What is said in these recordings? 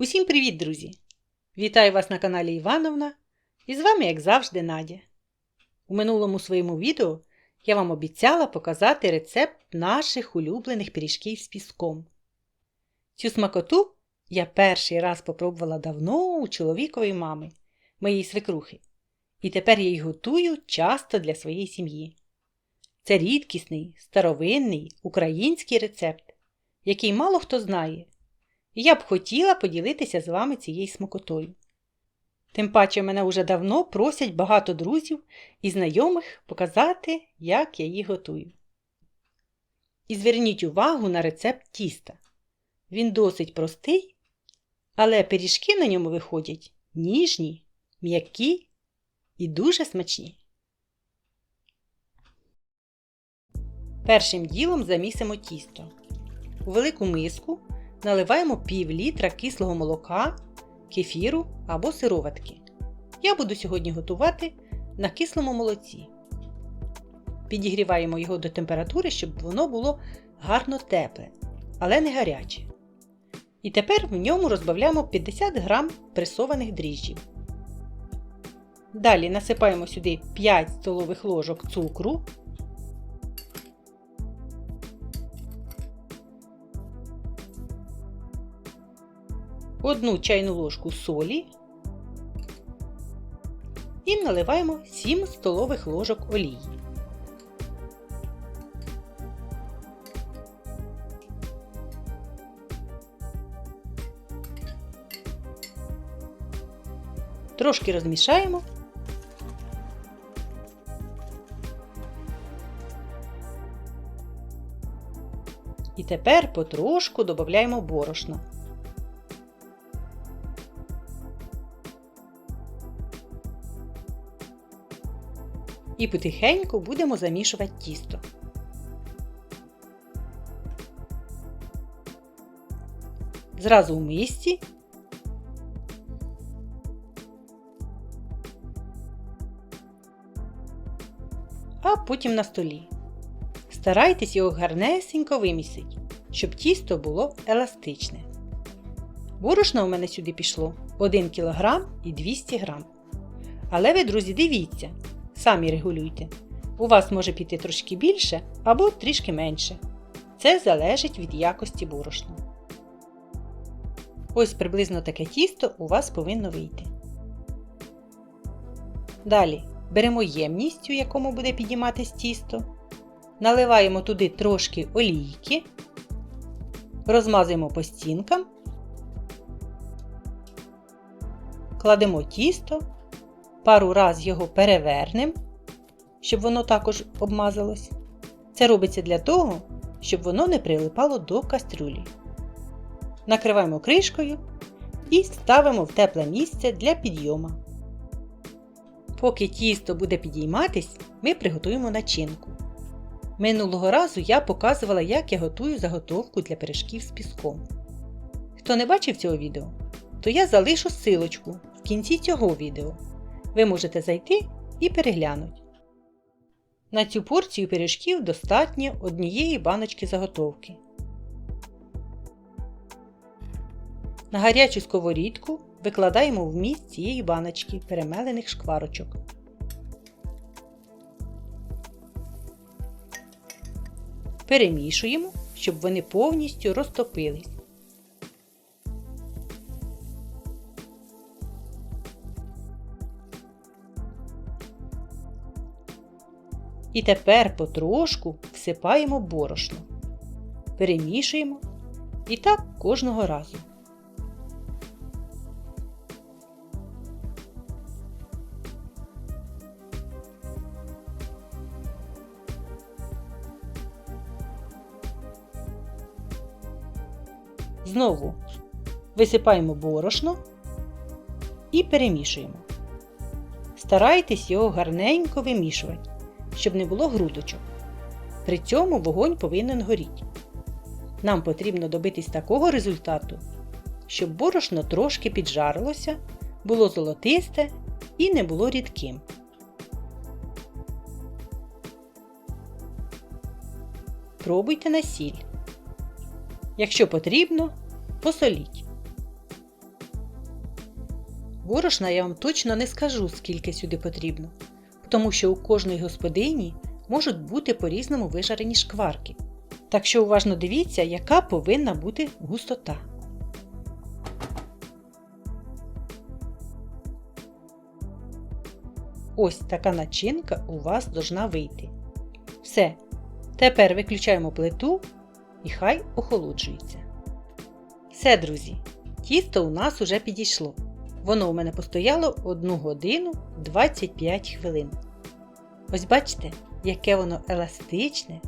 Усім привіт, друзі! Вітаю вас на каналі Івановна і з вами, як завжди, Надя. У минулому своєму відео я вам обіцяла показати рецепт наших улюблених пиріжків з піском. Цю смакоту я перший раз попробувала давно у чоловікової мами, моєї свекрухи, і тепер я її готую часто для своєї сім'ї. Це рідкісний, старовинний український рецепт, який мало хто знає. І я б хотіла поділитися з вами цією смакотою. Тим паче мене уже давно просять багато друзів і знайомих показати, як я її готую. І зверніть увагу на рецепт тіста. Він досить простий, але пиріжки на ньому виходять ніжні, м'які і дуже смачні. Першим ділом замісимо тісто. У велику миску наливаємо пів літра кислого молока, кефіру або сироватки. Я буду сьогодні готувати на кислому молоці. Підігріваємо його до температури, щоб воно було гарно тепле, але не гаряче. І тепер в ньому розбавляємо 50 г пресованих дріжджів. Далі насипаємо сюди 5 столових ложок цукру одну чайну ложку солі і наливаємо 7 столових ложок олії. Трошки розмішаємо. І тепер потрошку додаємо борошно. І потихеньку будемо замішувати тісто. Зразу в мисці. А потім на столі. Старайтесь його гарнесенько вимісити, щоб тісто було еластичне. Борошна у мене сюди пішло 1 кг і 200 г. Але ви, друзі, дивіться, Самі регулюйте. У вас може піти трошки більше або трішки менше. Це залежить від якості борошна. Ось приблизно таке тісто у вас повинно вийти. Далі беремо ємність, у якому буде підійматись тісто. Наливаємо туди трошки олійки, розмазуємо по стінкам, кладемо тісто пару раз його перевернемо, щоб воно також обмазалось. Це робиться для того, щоб воно не прилипало до кастрюлі. Накриваємо кришкою і ставимо в тепле місце для підйому. Поки тісто буде підійматись, ми приготуємо начинку. Минулого разу я показувала, як я готую заготовку для пиріжків з піском. Хто не бачив цього відео, то я залишу силочку в кінці цього відео ви можете зайти і переглянути. На цю порцію пиріжків достатньо однієї баночки заготовки. На гарячу сковорідку викладаємо вміст цієї баночки перемелених шкварочок. Перемішуємо, щоб вони повністю розтопились. І тепер потрошку всипаємо борошно, перемішуємо і так кожного разу. Знову висипаємо борошно і перемішуємо. Старайтесь його гарненько вимішувати щоб не було грудочок. При цьому вогонь повинен горіти. Нам потрібно добитись такого результату, щоб борошно трошки піджарилося, було золотисте і не було рідким. Пробуйте на сіль. Якщо потрібно, посоліть. Борошна я вам точно не скажу, скільки сюди потрібно, тому що у кожної господині можуть бути по-різному вижарені шкварки. Так що уважно дивіться, яка повинна бути густота. Ось така начинка у вас должна вийти. Все. Тепер виключаємо плиту і хай охолоджується. Все, друзі, тісто у нас уже підійшло. Воно у мене постояло 1 годину 25 хвилин. Ось бачите, яке воно еластичне,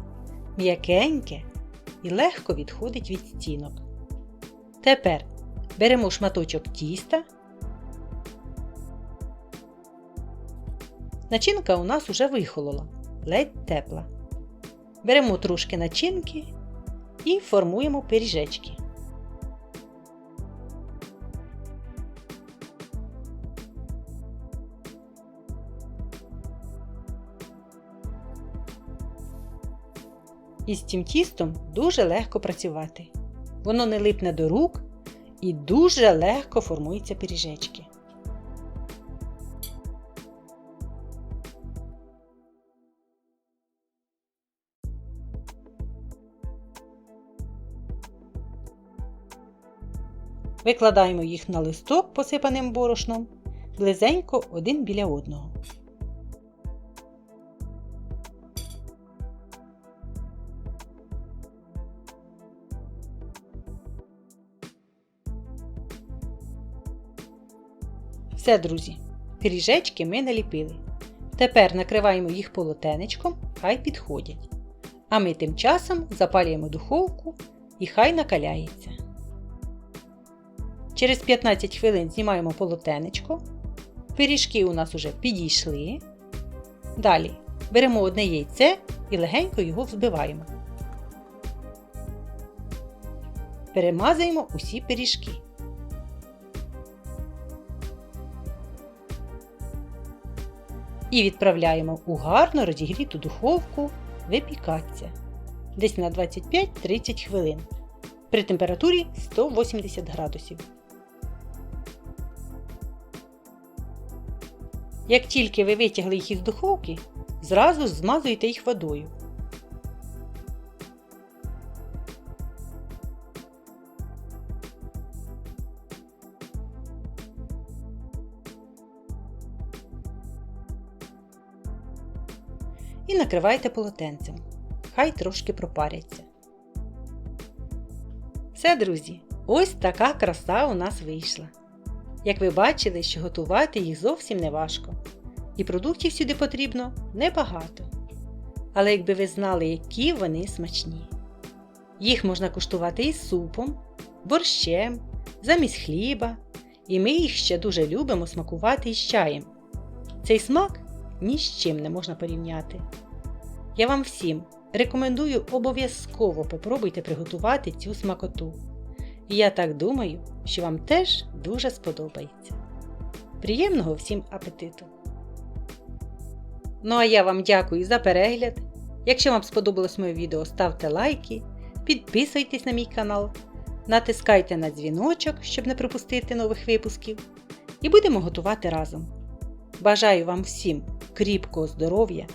м'якеньке і легко відходить від стінок. Тепер беремо шматочок тіста. Начинка у нас уже вихолола, ледь тепла. Беремо трошки начинки і формуємо пиріжечки. І з цим тістом дуже легко працювати. Воно не липне до рук і дуже легко формуються пиріжечки. Викладаємо їх на листок, посипаним борошном, близенько один біля одного. Все, друзі, пиріжечки ми наліпили. Тепер накриваємо їх полотенечком, хай підходять. А ми тим часом запалюємо духовку і хай накаляється. Через 15 хвилин знімаємо полотенечко. Пиріжки у нас уже підійшли. Далі беремо одне яйце і легенько його взбиваємо. Перемазуємо усі пиріжки. І відправляємо у гарно розігріту духовку випікатися десь на 25-30 хвилин при температурі 180 градусів. Як тільки ви витягли їх із духовки, зразу змазуєте їх водою. І накривайте полотенцем. Хай трошки пропаряться. Все, друзі, ось така краса у нас вийшла. Як ви бачили, що готувати їх зовсім не важко. І продуктів сюди потрібно небагато. Але якби ви знали, які вони смачні. Їх можна куштувати із супом, борщем, замість хліба, і ми їх ще дуже любимо смакувати із чаєм. Цей смак ні з чим не можна порівняти. Я вам всім рекомендую обов'язково попробуйте приготувати цю смакоту. І я так думаю, що вам теж дуже сподобається. Приємного всім апетиту! Ну а я вам дякую за перегляд. Якщо вам сподобалось моє відео, ставте лайки, підписуйтесь на мій канал, натискайте на дзвіночок, щоб не пропустити нових випусків. І будемо готувати разом. Бажаю вам всім кріпкого здоров'я,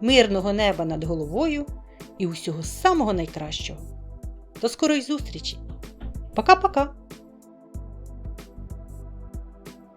мирного неба над головою і усього самого найкращого. До скорої зустрічі! Пока-пока!